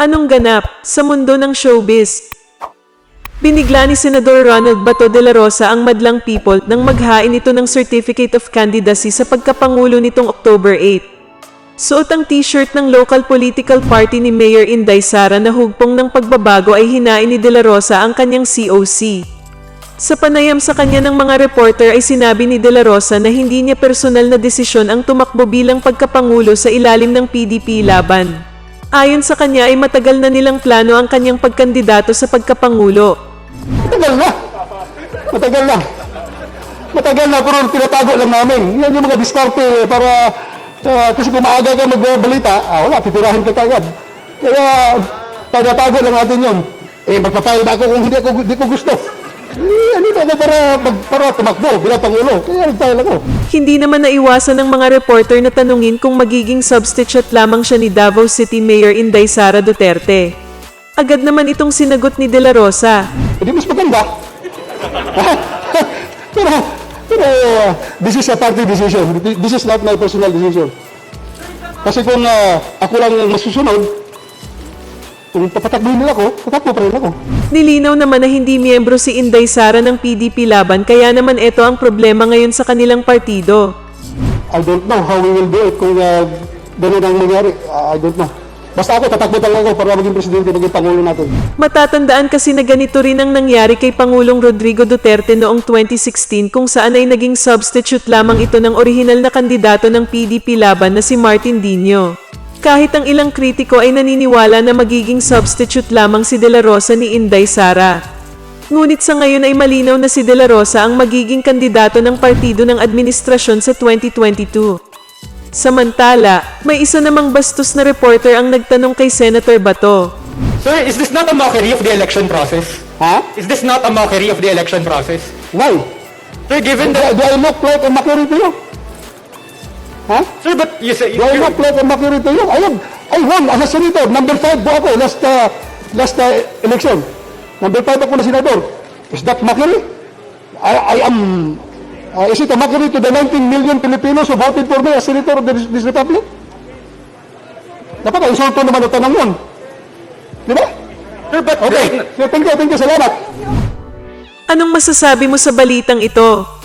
Anong ganap sa mundo ng showbiz? Binigla ni Senador Ronald Bato de la Rosa ang madlang people nang maghain ito ng Certificate of Candidacy sa pagkapangulo nitong October 8. Suot ang t-shirt ng local political party ni Mayor Inday Sara na hugpong ng pagbabago ay hinain ni De La Rosa ang kanyang COC. Sa panayam sa kanya ng mga reporter ay sinabi ni De La Rosa na hindi niya personal na desisyon ang tumakbo bilang pagkapangulo sa ilalim ng PDP laban. Ayon sa kanya ay matagal na nilang plano ang kanyang pagkandidato sa pagkapangulo. Matagal na. Matagal na. Matagal na, pero tinatago lang namin. Yan yung mga diskarte para, ah, kasi kung maaga ka magbabalita, ah, wala, titirahin ka kagad. Kaya, tinatago lang natin yun. Eh, magpapayag ako kung hindi, ako, hindi ko gusto. Eh, ano ba para, mag- para tumakbo bilang Pangulo. Kaya nagtayal ako. Hindi naman naiwasan ng mga reporter na tanungin kung magiging substitute lamang siya ni Davao City Mayor Inday Sara Duterte. Agad naman itong sinagot ni De La Rosa. Hindi mas maganda. pero, pero, uh, this is a party decision. This is not my personal decision. Kasi kung uh, ako lang ang masusunod, kung papatakbuhin nila ako, tatakbo pa rin ako. Nilinaw naman na hindi miyembro si Inday Sara ng PDP laban kaya naman ito ang problema ngayon sa kanilang partido. I don't know how we will do it kung uh, ganun ang mangyari. Uh, I don't know. Basta ako, tatakbo talaga ako para maging presidente, maging pangulo natin. Matatandaan kasi na ganito rin ang nangyari kay Pangulong Rodrigo Duterte noong 2016 kung saan ay naging substitute lamang ito ng orihinal na kandidato ng PDP laban na si Martin Dino. Kahit ang ilang kritiko ay naniniwala na magiging substitute lamang si De La Rosa ni Inday Sara. Ngunit sa ngayon ay malinaw na si De La Rosa ang magiging kandidato ng partido ng administrasyon sa 2022. Samantala, may isa namang bastos na reporter ang nagtanong kay Senator Bato. Sir, is this not a mockery of the election process? Ha? Is this not a mockery of the election process? Why? Sir, given Do, that... do I look like a mockery to you? Ha? Sir, but you say... I look like a mockery to you? I am, I won as a senator. Number five po ako last, uh, last uh, election. Number five ako na senador. Is that mockery? I, I am, uh, is it a mockery to the 19 million Filipinos who voted for me as senator of this, this republic? Dapat ang insulto naman ang tanong yun. Di ba? Sir, but... Okay. Thank you, thank you. Salamat. Anong masasabi mo sa balitang ito?